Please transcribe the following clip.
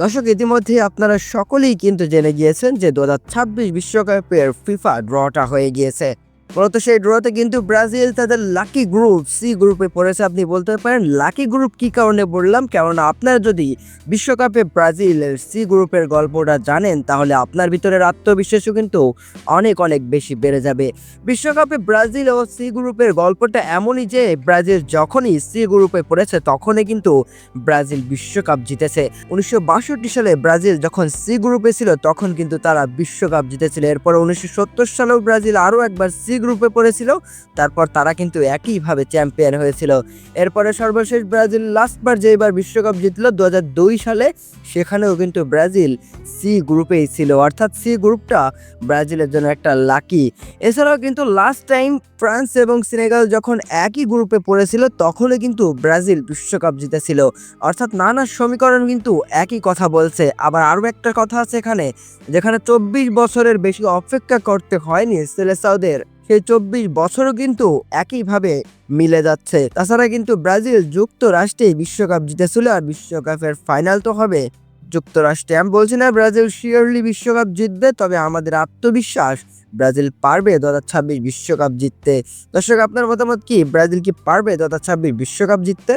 দর্শক, ইতিমধ্যে আপনারা সকলেই কিন্তু জেনে গিয়েছেন যে দু হাজার ছাব্বিশ বিশ্বকাপের ফিফা ড্রটা হয়ে গিয়েছে। মূলত সেই ড্রতে কিন্তু ব্রাজিল তাদের লাকি গ্রুপ সি গ্রুপে পড়েছে। আপনি বলতে পারেন লাকি গ্রুপ কি কারণে বললাম? কেননা আপনার যদি বিশ্বকাপে ব্রাজিলের সি গ্রুপের গল্পটা জানেন, তাহলে আপনার ভিতরের আত্মবিশ্বাসও কিন্তু অনেক অনেক বেশি বেড়ে যাবে। বিশ্বকাপে ব্রাজিল ও সি গ্রুপের গল্পটা এমনই যে, ব্রাজিল যখনই সি গ্রুপে পড়েছে, তখনই কিন্তু ব্রাজিল বিশ্বকাপ জিতেছে। উনিশশো বাষট্টি সালে ব্রাজিল যখন সি গ্রুপে ছিল, তখন কিন্তু তারা বিশ্বকাপ জিতেছিল। এরপর উনিশশো সত্তর সালেও ব্রাজিল আরও একবার সি গ্রুপে পড়েছিল, তারপর তারা কিন্তু একইভাবে চ্যাম্পিয়ন হয়েছিল। এরপরে সর্বশেষ ব্রাজিল লাস্টবার যেবার বিশ্বকাপ জিতলো দু সালে, সেখানেও কিন্তু ব্রাজিল সি গ্রুপেই ছিল। অর্থাৎ সি গ্রুপটা ব্রাজিলের জন্য একটা লাকি এছাড়াও কিন্তু লাস্ট টাইম ফ্রান্স এবং সেনেগাল যখন একই গ্রুপে পড়েছিল তখনই কিন্তু ব্রাজিল বিশ্বকাপ জিতেছিল। অর্থাৎ নানা সমীকরণ কিন্তু একই কথা বলছে। আবার আরও একটা কথা আছে এখানে, যেখানে চব্বিশ বছরের বেশি অপেক্ষা করতে হয়নি সেলেসাউদের সেই চব্বিশ বছরও কিন্তু একইভাবে মিলে যাচ্ছে। তাছাড়া কিন্তু ব্রাজিল যুক্তরাষ্ট্রেই বিশ্বকাপ জিতেছিল আর বিশ্বকাপের ফাইনাল তো হবে যুক্তরাষ্ট্রে। আমি বলছি না ব্রাজিল শিওরলি বিশ্বকাপ জিতবে, তবে আমাদের আত্মবিশ্বাস ব্রাজিল পারবে দু বিশ্বকাপ জিততে। দর্শক, আপনার মতামত কি? ব্রাজিল কি পারবে দু বিশ্বকাপ জিততে?